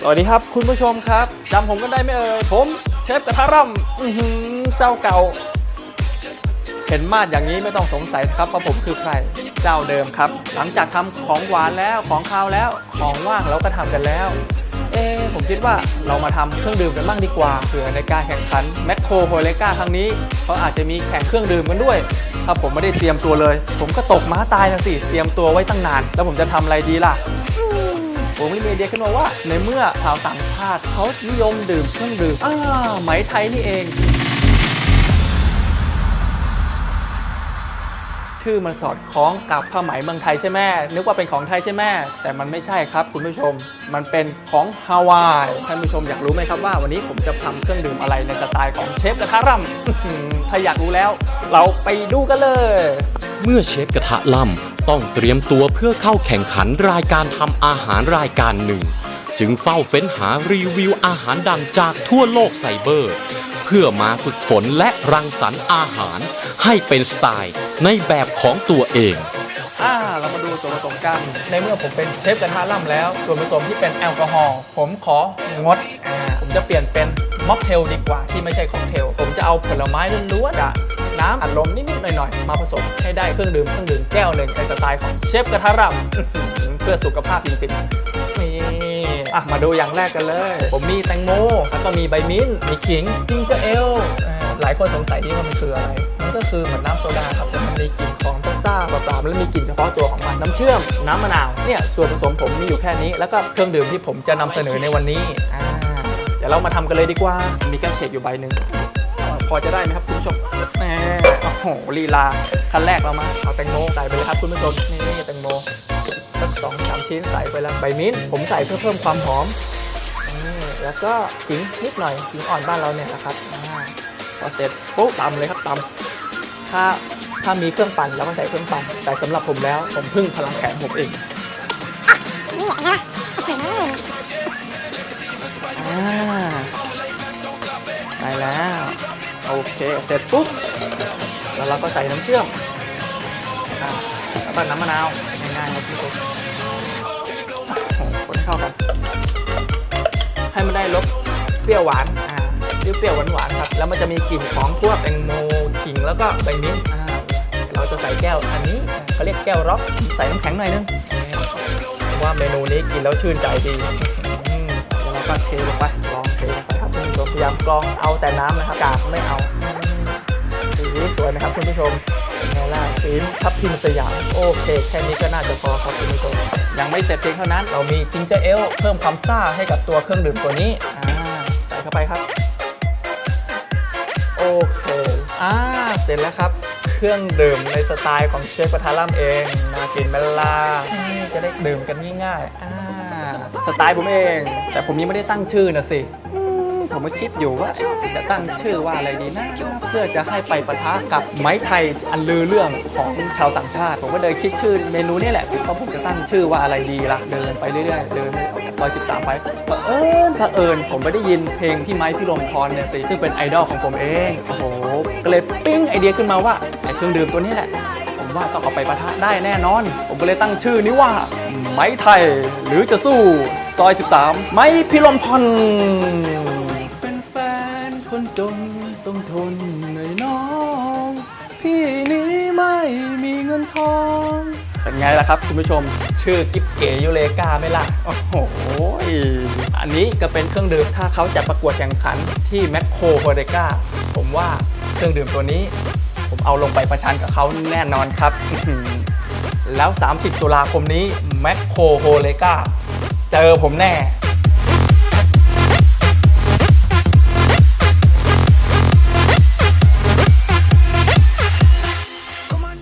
สวัสดีครับคุณผู้ชมครับจำผมกันได้ไหมเอ่ยผมเชฟกระทะร่ำเจ้าเก่า เห็นมาดอย่างนี้ไม่ต้องสงสัยครับว่าผมคือใครเจ้าเดิมครับ หลังจากทำของหวานแล้วของคาวแล้วของว่างเราก็ทำกันแล้ว เอ๊ผมคิดว่าเรามาทำเครื่องดื่มกันบ้างดีกว่าเผื่อในการแข่งขันแมคโครโฮเลกาครั้งนี้เขาอาจจะมีแข่งเครื่องดื่มกันด้วยถ้าผมไม่ได้เตรียมตัวเลย ผมก็ตกม้าตายนะสิเตรียมตัวไว้ตั้งนาน แล้วผมจะทำอะไรดีล่ะ ผมมีไอเดียขึ้นมาว่า ในเมื่อชาวต่างชาติเขานิยมดื่มเครื่องดื่มอ้าไหมไทยนี่เอง ชื่อมันสอดคล้องกับผ้าไหมเมืองไทยใช่ไหมนึกว่าเป็นของไทยใช่ไหมแต่มันไม่ใช่ครับคุณผู้ชม มันเป็นของฮาวายท่านผู้ชมอยากรู้ไหมครับว่า วันนี้ผมจะทำเครื่องดื่มอะไรในสไตล์ของเชฟกระทะร่ำถ้าอยากรู้แล้ว เราไปดูกันเลย เมื่อเชฟกระทะล่ำ ต้องเตรียมตัวเพื่อเข้าแข่งขันรายการทำอาหารรายการหนึ่ง จึงเฝ้าเฟ้นหารีวิวอาหารดังจากทั่วโลกไซเบอร์ เพื่อมาฝึกฝนและรังสรรค์อาหาร ให้เป็นสไตล์ในแบบของตัวเองอ่าเรามาดูส่วนผสมกัน ในเมื่อผมเป็นเชฟกระทะล่ำแล้ว ส่วนผสมที่เป็นแอลกอฮอล์ผมของดอ่าผมจะเปลี่ยนเป็นม็อกเทลดีกว่าที่ไม่ใช่ค็อกเทลผมจะเอาผลไม้ล้วนๆกับ น้ำอัดลมนิดๆหน่อยๆ มาผสมให้ได้เครื่องดื่มเครื่องดื่มแก้วหนึ่งในสไตล์ของเชฟกระทะล่ำเพื่อสุขภาพจริงๆนี่อะมาดูอย่างแรกกันเลย ผมมีแตงโม แล้วก็มีใบมิ้นท์มีขิงจิงเจอเอลหลายคนสงสัยที่ว่ามันคืออะไร มันก็คือเหมือนน้ำโซดาครับแต่มันมีกลิ่นของซ่าเปล่าๆแล้วมีกลิ่นเฉพาะตัวของมันน้ำเชื่อม น้ำมะนาว เนี่ยส่วนผสมผมมีอยู่แค่นี้ แล้วก็เครื่องดื่มที่ผมจะนำเสนอในวันนี้อ่าเดี๋ยวเรามาทำกันเลยดีกว่า มีแก้วเชคอยู่ใบหนึ่งพอจะได้ไหมครับคุณผู้ชม โอ้โหลีลาขั้นแรกเรามาเอาแตงโมใส่ไปเลยครับคุณผู้ชมนี่แตงโมสักสองสามชิ้นใส่ไปแล้วใบมิ้นท์ผมใส่เพื่อเพิ่มความหอมนี่แล้วก็ขิงนิดหน่อยขิงอ่อนบ้านเราเนี่ยนะครับพอเสร็จปุ๊บตำเลยครับตำถ้าถ้ามีเครื่องปั่นเราก็ใส่เครื่องปั่นแต่สำหรับผมแล้วผมพึ่งพลังแขนผมเองนี่นะได้แล้ว โอเค เสร็จปุ๊บ แล้วเราก็ใส่น้ำเชื่อมอ่าแล้วก็น้ำมะนาว ง่ายๆครับพี่ตุ๊กโอ้โหคนเข้ากัน ให้มันได้รสเปรี้ยวหวาน อ่า เปรี้ยวหวานๆครับ แล้วมันจะมีกลิ่นของพวกแตงโมขิงแล้วก็ใบมิ้นท์อ่าเราจะใส่แก้วอันนี้เขาเรียกแก้วร็อก ใส่น้ำแข็งหน่อยนึง ว่าเมนูนี้กินแล้วชื่นใจดีแล้วเราก็เทลงไป ผู้ชมพยายามกรองเอาแต่น้ำนะครับกากไม่เอาอืมสีสวยไหมครับคุณผู้ชมเป็นไงล่ะสีทับทิมสยาม โอเค แค่นี้ก็น่าจะพอครับคุณผู้ชมยังไม่เสร็จเพียงเท่านั้น เรามีจิงเจอร์เอลเพิ่มความซ่าให้กับตัวเครื่องดื่มตัวนี้อ่าใส่เข้าไปครับ โอเคอ่าเสร็จแล้วครับเครื่องดื่มในสไตล์ของเชฟกระทะล่ำเองน่ากินเมลาอืมจะได้ดื่มกันง่ายๆอ่าสไตล์ผมเอง แต่ผมยังไม่ได้ตั้งชื่อนะสิอืม ผมก็คิดอยู่ว่าจะตั้งชื่อว่าอะไรดีนะ เพื่อจะให้ไปปะทะกับไม้ไทยอันลือเรื่องของชาวต่างชาติ ผมก็เลยคิดชื่อเมนูนี่แหละเพราะผมจะตั้งชื่อว่าอะไรดีล่ะเดินไปเรื่อยๆเดินออกจากซอย13 ไปเผอิญเผอิญผมไปได้ยินเพลงพี่ไม้พี่ลมพรเนี่ยสิซึ่งเป็นไอดอลของผมเองโอ้โหก็เลยปิ้งไอเดียขึ้นมาว่าไอเครื่องดื่มตัวนี้แหละผมว่าต้องเอาไปปะทะได้แน่นอน ผมก็เลยตั้งชื่อนี้ว่า ไม้ไทย หรือจะสู้ ซอย 13 ไม้พิลมพร ทนหน่อยน้อง พี่นี้ไม่มีเงินทอง เป็นไงล่ะครับคุณผู้ชม ชื่อกิ๊บเก๋ยูเลกาไหมล่ะ โอ้โห อันนี้ก็เป็นเครื่องดื่มถ้าเขาจะประกวดแข่งขันที่แมคโครโฮเดกาผมว่าเครื่องดื่มตัวนี้ ผมเอาลงไปประชันกับเขาแน่นอนครับ แล้ว 30 ตุลาคมนี้แมคโครโฮเลกาเจอผมแน่